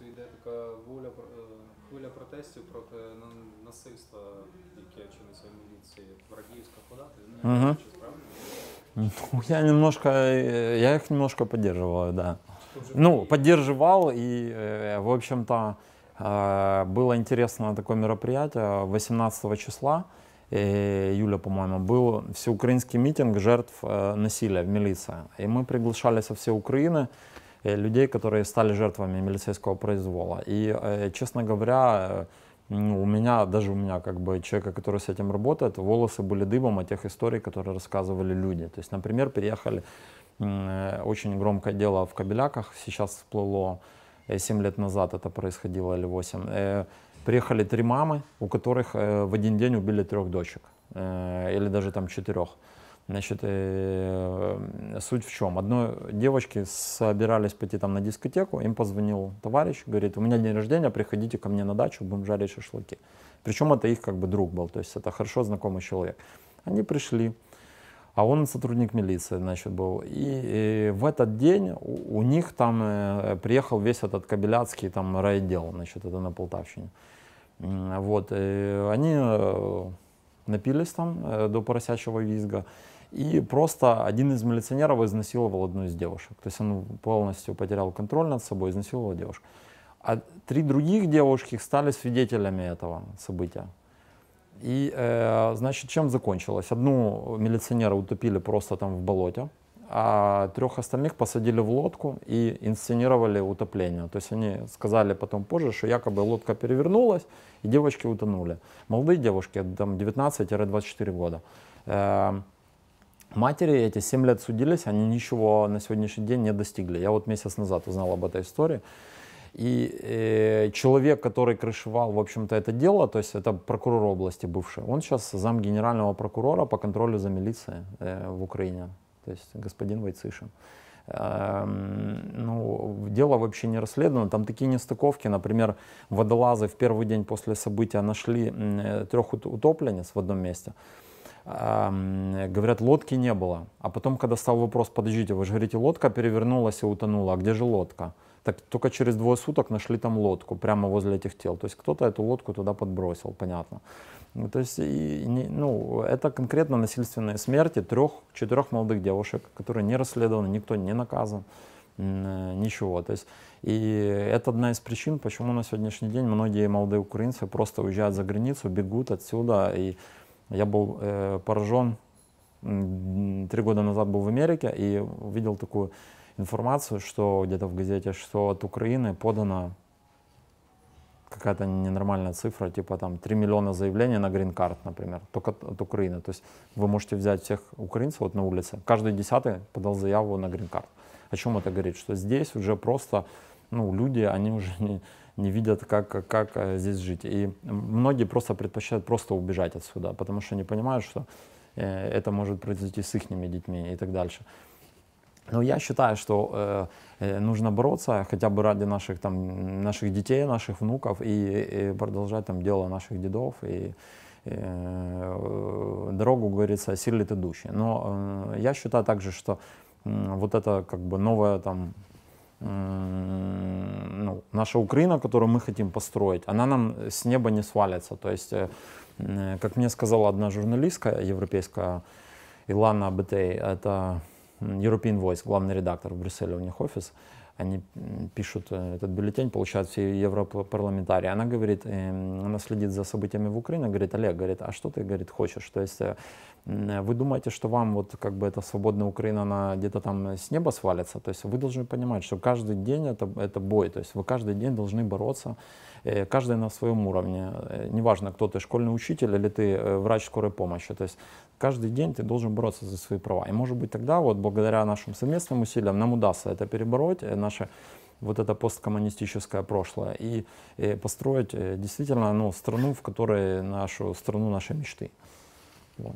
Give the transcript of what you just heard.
суспільстві йде така воля е, хвиля протестів проти на- насильства, яке чиниться в міліції. Врагіївська хода, ти не Мгм. бачиш, правильно? Ну, Я немножко, э, я их немножко поддерживаю, да. Тут же Ну, такі- поддерживал, и, э, в общем-то, э, было интересное такое мероприятие 18 числа, э, июля, по-моему, был всеукраинский митинг жертв э, насилия в милиции. И мы приглашали со всей Украины э, людей, которые стали жертвами милицейского произвола. И, э, честно говоря, э, ну, у меня, даже у меня, как бы, человека, который с этим работает, волосы были дыбом от тех историй, которые рассказывали люди. То есть, например, приехали, э, очень громкое дело в Кабеляках, сейчас всплыло, 7 лет назад это происходило, или 8. Э, Приехали три мамы, у которых э, в один день убили трех дочек, э, или даже там четырех. Значит, э, суть в чем? Одной девочке собирались пойти там на дискотеку, им позвонил товарищ, говорит, у меня день рождения, приходите ко мне на дачу, будем жарить шашлыки. Причем это их как бы друг был, то есть это хорошо знакомый человек. Они пришли, а он сотрудник милиции, значит, был. И, э, в этот день у, у них там э, приехал весь этот Кабеляцкий там райотдел, значит, это на Полтавщине. Вот, э, они э, напились там э, до поросячьего визга, и просто один из милиционеров изнасиловал одну из девушек. То есть он полностью потерял контроль над собой, изнасиловал девушку. А три других девушки стали свидетелями этого события. И, э, значит, чем закончилось? Одну милиционера утопили просто там в болоте, а трех остальных посадили в лодку и инсценировали утопление. То есть они сказали потом позже, что якобы лодка перевернулась и девочки утонули. Молодые девушки, там 19-24 года. Э, Матери эти 7 лет судились, они ничего на сегодняшний день не достигли. Я вот месяц назад узнал об этой истории. И э, человек, который крышевал, в общем-то, это дело, то есть это прокурор области бывший, он сейчас зам генерального прокурора по контролю за милицией э, в Украине, то есть господин Войцишин. Эм, Ну, дело вообще не расследовано, там такие нестыковки, например, водолазы в первый день после события нашли э, трех ут- утопленниц в одном месте, Ам, говорят, лодки не было. А потом, когда стал вопрос, подождите, вы же говорите, лодка перевернулась и утонула, а где же лодка? Так только через двое суток нашли там лодку прямо возле этих тел. То есть кто-то эту лодку туда подбросил, понятно. Ну, то есть, и не- ну, это конкретно насильственные смерти трех, четырех молодых девушек, которые не расследованы, никто не наказан, э, ничего. То есть, и это одна из причин, почему на сегодняшний день многие молодые украинцы просто уезжают за границу, бегут отсюда. И я был э, поражен, три года назад был в Америке и увидел такую информацию, что где-то в газете, что от Украины подано какая-то ненормальная цифра, типа там 3 миллиона заявлений на грин-карт, например, только от, от Украины. То есть вы можете взять всех украинцев вот на улице, каждый десятый подал заяву на грин-карт. О чем это говорит? Что здесь уже просто, ну, люди, они уже не, не видят, как, как, э, здесь жить. И многие просто предпочитают просто убежать отсюда, потому что они понимают, что э, это может произойти с их детьми и так дальше. Но я считаю, что э, э, нужно бороться хотя бы ради наших, там, наших детей, наших внуков и, и продолжать там, дело наших дедов. И, э, дорогу, говорится, осилит идущий. Но э, я считаю также, что м, вот это как бы новая там ну, наша Украина, которую мы хотим построить, она нам с неба не свалится. То есть, э, м, как мне сказала одна журналистка европейская, Илана Бетей, это European Voice, главный редактор в Брюсселе, у них офис, они пишут э, этот бюллетень, получают все европарламентарии. Она говорит, эм, она следит за событиями в Украине, говорит, Олег, говорит, а что ты, говорит, хочешь? То есть э, вы думаете, что вам вот как бы эта свободная Украина, она где-то там с неба свалится? То есть вы должны понимать, что каждый день это, это бой, то есть вы каждый день должны бороться, э, каждый на своем уровне. Неважно, кто ты, школьный учитель или ты врач скорой помощи. То есть каждый день ты должен бороться за свои права. И может быть тогда, вот благодаря нашим совместным усилиям, нам удастся это перебороть, наше вот это посткоммунистическое прошлое, и, э, построить э, действительно ну, страну, в которой нашу страну нашей мечты. Вот.